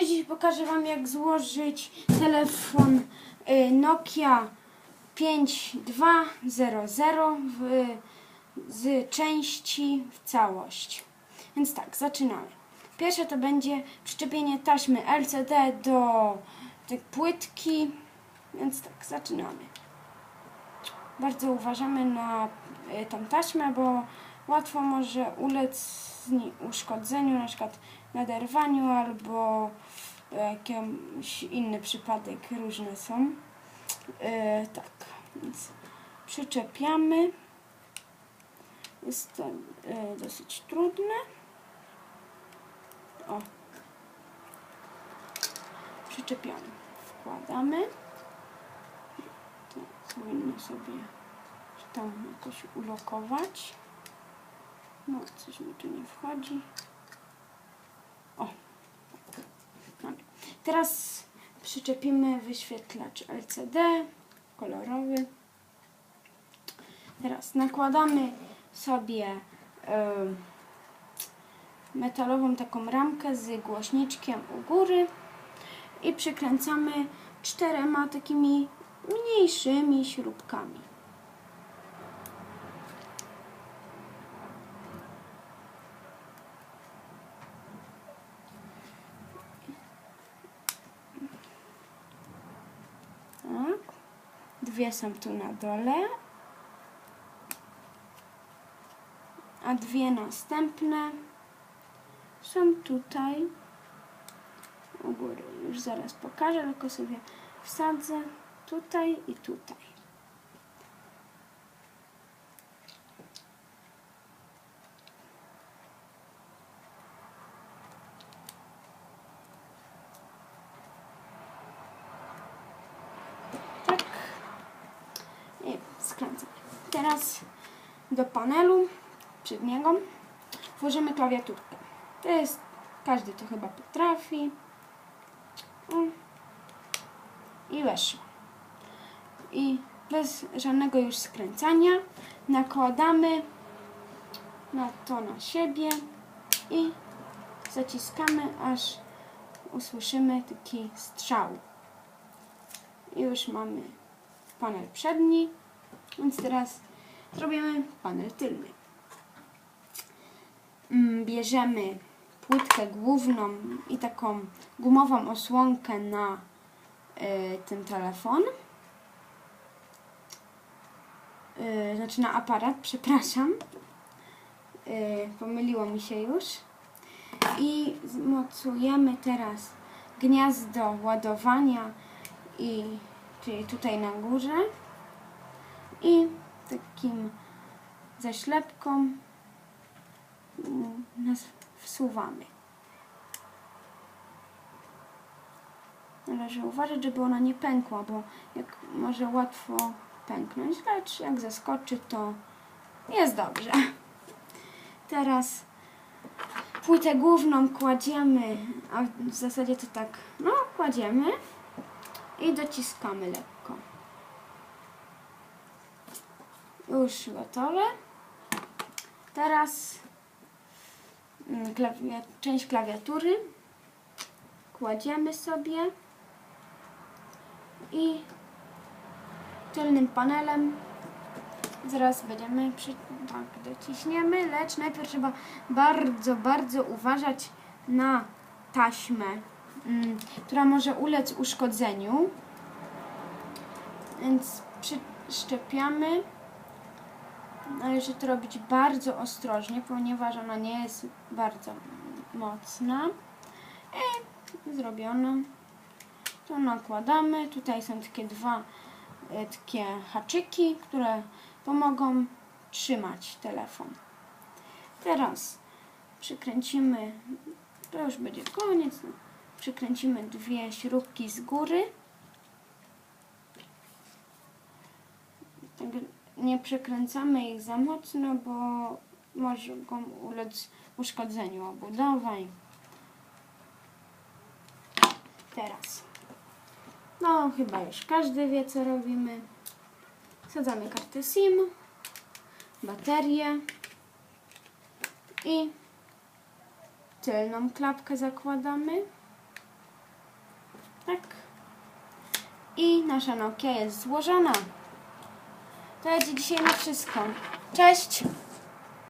Dziś pokażę Wam jak złożyć telefon y, Nokia 5200 w, z części w całość. Więc tak, zaczynamy. Pierwsze to będzie przyczepienie taśmy LCD do tej płytki, więc tak, zaczynamy. Bardzo uważamy na y, tą taśmę, bo łatwo może ulec uszkodzeniu, na przykład naderwaniu albo jakiś inny przypadek, różne są. E, tak, więc przyczepiamy. Jest to e, dosyć trudne. O. Przyczepiamy. Wkładamy. To powinno sobie tam jakoś ulokować. No, coś mi tu nie wchodzi. O. Mamy. Teraz przyczepimy wyświetlacz LCD kolorowy. Teraz nakładamy sobie metalową taką ramkę z głośniczkiem u góry i przykręcamy czterema takimi mniejszymi śrubkami. Tak. Dwie są tu na dole. A dwie następne są tutaj u góry. Już zaraz pokażę, tylko sobie wsadzę tutaj i tutaj. Tak. I skręcam. Teraz do panelu przedniego włożymy klawiaturkę. To jest, każdy to chyba potrafi. O. I weszło. I bez żadnego już skręcania nakładamy na to na siebie i zaciskamy, aż usłyszymy taki strzał. I już mamy panel przedni, więc teraz zrobimy panel tylny. Mm, Bierzemy płytkę główną i taką gumową osłonkę na y, ten telefon. Y, znaczy na aparat, przepraszam. Y, pomyliło mi się już. I zmocujemy teraz gniazdo ładowania i czyli tutaj na górze i takim zaślepką mm, nas wsuwamy. Należy uważać, żeby ona nie pękła, bo jak może łatwo pęknąć, lecz jak zaskoczy, to jest dobrze. Teraz płytę główną kładziemy, a w zasadzie to tak, no kładziemy i dociskamy lekko. Już gotowe. Teraz mm, klawia, część klawiatury kładziemy sobie i tylnym panelem zaraz będziemy przy, tak dociśniemy, lecz najpierw trzeba bardzo, bardzo uważać na taśmę, mm, która może ulec uszkodzeniu. Więc przyszczepiamy. Należy to robić bardzo ostrożnie, ponieważ ona nie jest bardzo mocna. I zrobione. To nakładamy. Tutaj są takie dwa e, takie haczyki, które pomogą trzymać telefon. Teraz przykręcimy, to już będzie koniec. no. Przykręcimy dwie śrubki z góry. Tak, nie przekręcamy ich za mocno, bo mogą ulec uszkodzeniu obudowa. i- Teraz. No, chyba już każdy wie, co robimy. Wsadzamy kartę SIM, baterię i tylną klapkę zakładamy. I nasza Nokia jest złożona. To będzie dzisiaj na wszystko. Cześć!